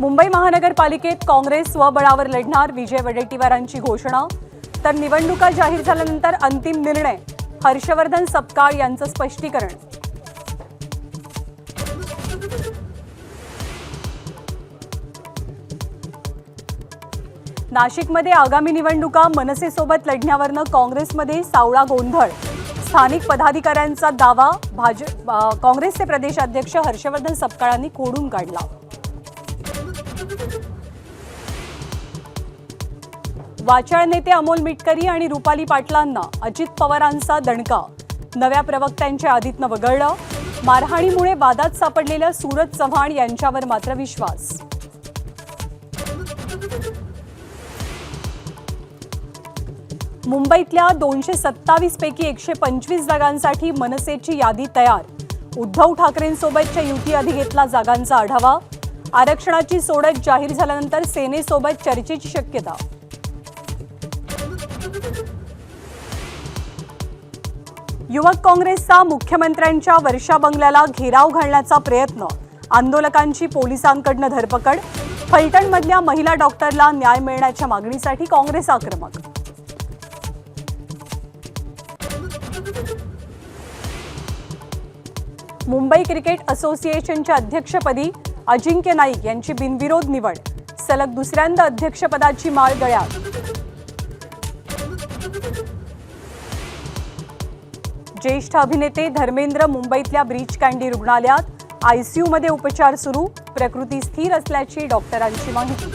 मुंबई महानगरपालिकेत काँग्रेस स्वबळावर लढणार विजय वडेट्टीवारांची घोषणा. तर निवडणुका जाहीर झाल्यानंतर अंतिम निर्णय हर्षवर्धन सपकाळ यांचं स्पष्टीकरण. नाशिकमध्ये आगामी निवडणुका मनसेसोबत लढण्यावरनं काँग्रेसमध्ये सावळा गोंधळ. स्थानिक पदाधिकाऱ्यांचा दावा भाजप काँग्रेसचे प्रदेशाध्यक्ष हर्षवर्धन सपकाळांनी खोडून काढला. वाचाळ नेते अमोल मिटकरी आणि रुपाली पाटलांना अजित पवारांचा दणका. नव्या प्रवक्त्यांच्या आधीतनं वगळलं. मारहाणीमुळे वादात सापडलेल्या सूरज चव्हाण यांच्यावर मात्र विश्वास. मुंबईतल्या दोनशे सत्तावीस पैकी एकशे पंचवीस जागांसाठी मनसेची यादी तयार. उद्धव ठाकरेंसोबतच्या युती आधी घेतला जागांचा आढावा. आरक्षणाची सोडत जाहीर झाल्यानंतर सेनेसोबत चर्चेची शक्यता. युवक काँग्रेसचा मुख्यमंत्र्यांच्या वर्षा बंगल्याला घेराव घालण्याचा प्रयत्न. आंदोलकांची पोलिसांकडनं धरपकड. फलटणमधल्या महिला डॉक्टरला न्याय मिळण्याच्या मागणीसाठी काँग्रेस आक्रमक. मुंबई क्रिकेट असोसिएशनच्या अध्यक्षपदी अजिंक्य नाईक यांची बिनविरोध निवड. सलग दुसऱ्यांदा अध्यक्षपदाची माळ गळ्यात. ज्येष्ठ अभिनेते धर्मेंद्र मुंबईतल्या ब्रीच कँडी रुग्णालयात आयसीयूमध्ये उपचार सुरू प्रकृती स्थिर असल्याची डॉक्टरांची माहिती.